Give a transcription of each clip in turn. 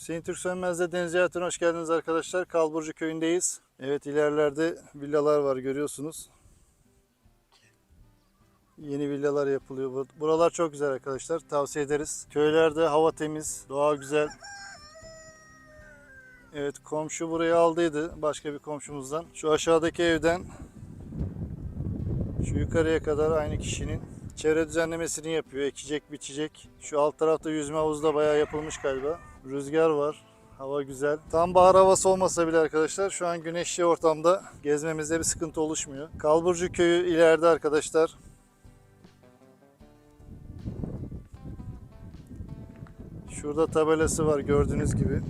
Hüseyin Türk Sönmez'de Deniz Hayatı'na hoş geldiniz arkadaşlar. Kalburcu köyündeyiz. Evet ilerlerde villalar var görüyorsunuz. Yeni villalar yapılıyor. Bu- Buralar çok güzel arkadaşlar. Tavsiye ederiz. Köylerde hava temiz, doğa güzel. Evet komşu burayı aldıydı başka bir komşumuzdan. Şu aşağıdaki evden şu yukarıya kadar aynı kişinin çevre düzenlemesini yapıyor. Ekecek, biçecek. Şu alt tarafta yüzme havuzu da bayağı yapılmış galiba. Rüzgar var. Hava güzel. Tam bahar havası olmasa bile arkadaşlar şu an güneşli ortamda gezmemizde bir sıkıntı oluşmuyor. Kalburcu köyü ileride arkadaşlar. Şurada tabelası var gördüğünüz gibi.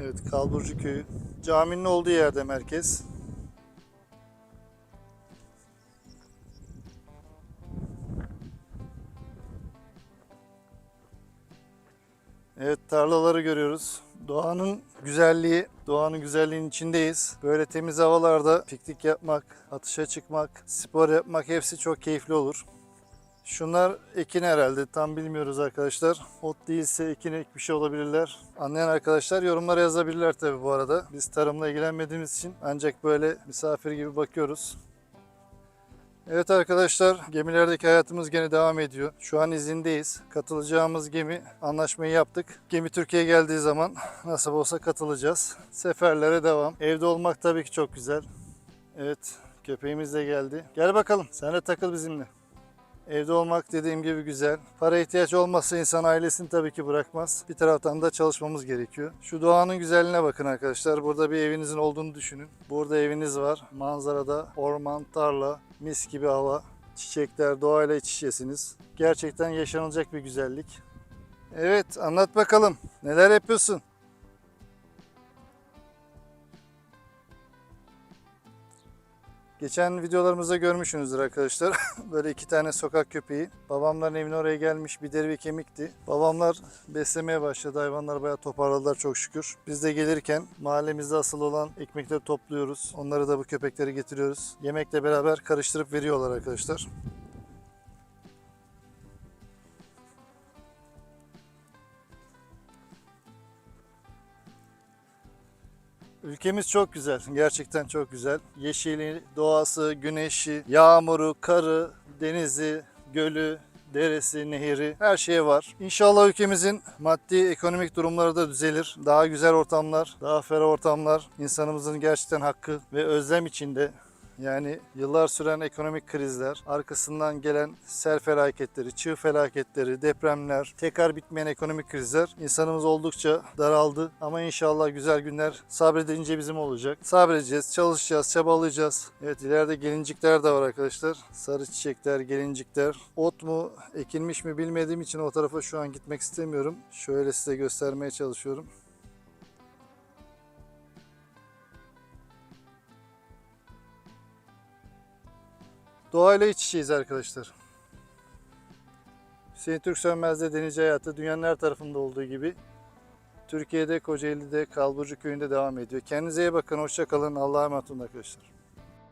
Evet Kalburcu köyü. Caminin olduğu yerde merkez. Evet tarlaları görüyoruz. Doğanın güzelliği, doğanın güzelliğinin içindeyiz. Böyle temiz havalarda piknik yapmak, atışa çıkmak, spor yapmak hepsi çok keyifli olur. Şunlar ekin herhalde tam bilmiyoruz arkadaşlar. Ot değilse ekin ekmiş olabilirler. Anlayan arkadaşlar yorumlara yazabilirler tabi bu arada. Biz tarımla ilgilenmediğimiz için ancak böyle misafir gibi bakıyoruz. Evet arkadaşlar gemilerdeki hayatımız gene devam ediyor. Şu an izindeyiz. Katılacağımız gemi anlaşmayı yaptık. Gemi Türkiye'ye geldiği zaman nasıl olsa katılacağız. Seferlere devam. Evde olmak tabii ki çok güzel. Evet köpeğimiz de geldi. Gel bakalım sen de takıl bizimle. Evde olmak dediğim gibi güzel. Para ihtiyaç olmazsa insan ailesini tabii ki bırakmaz. Bir taraftan da çalışmamız gerekiyor. Şu doğanın güzelliğine bakın arkadaşlar. Burada bir evinizin olduğunu düşünün. Burada eviniz var. Manzarada orman, tarla, mis gibi hava, çiçekler, doğayla iç içesiniz. Gerçekten yaşanılacak bir güzellik. Evet anlat bakalım. Neler yapıyorsun? Geçen videolarımızda görmüşsünüzdür arkadaşlar. Böyle iki tane sokak köpeği. Babamların evine oraya gelmiş bir deri bir kemikti. Babamlar beslemeye başladı. Hayvanlar bayağı toparladılar çok şükür. Biz de gelirken mahallemizde asıl olan ekmekleri topluyoruz. Onları da bu köpekleri getiriyoruz. Yemekle beraber karıştırıp veriyorlar arkadaşlar. Ülkemiz çok güzel. Gerçekten çok güzel. Yeşili, doğası, güneşi, yağmuru, karı, denizi, gölü, deresi, nehri her şeye var. İnşallah ülkemizin maddi ekonomik durumları da düzelir. Daha güzel ortamlar, daha ferah ortamlar, insanımızın gerçekten hakkı ve özlem içinde yani yıllar süren ekonomik krizler, arkasından gelen sel felaketleri, çığ felaketleri, depremler, tekrar bitmeyen ekonomik krizler insanımız oldukça daraldı. Ama inşallah güzel günler sabredince bizim olacak. Sabredeceğiz, çalışacağız, çabalayacağız. Evet ileride gelincikler de var arkadaşlar. Sarı çiçekler, gelincikler. Ot mu, ekilmiş mi bilmediğim için o tarafa şu an gitmek istemiyorum. Şöyle size göstermeye çalışıyorum. Doğayla iç içeyiz arkadaşlar. Hüseyin Türk Sönmez'de deniz hayatı dünyanın her tarafında olduğu gibi Türkiye'de Kocaeli'de Kalburcu köyünde devam ediyor. Kendinize iyi bakın, hoşça kalın. Allah'a emanet olun arkadaşlar.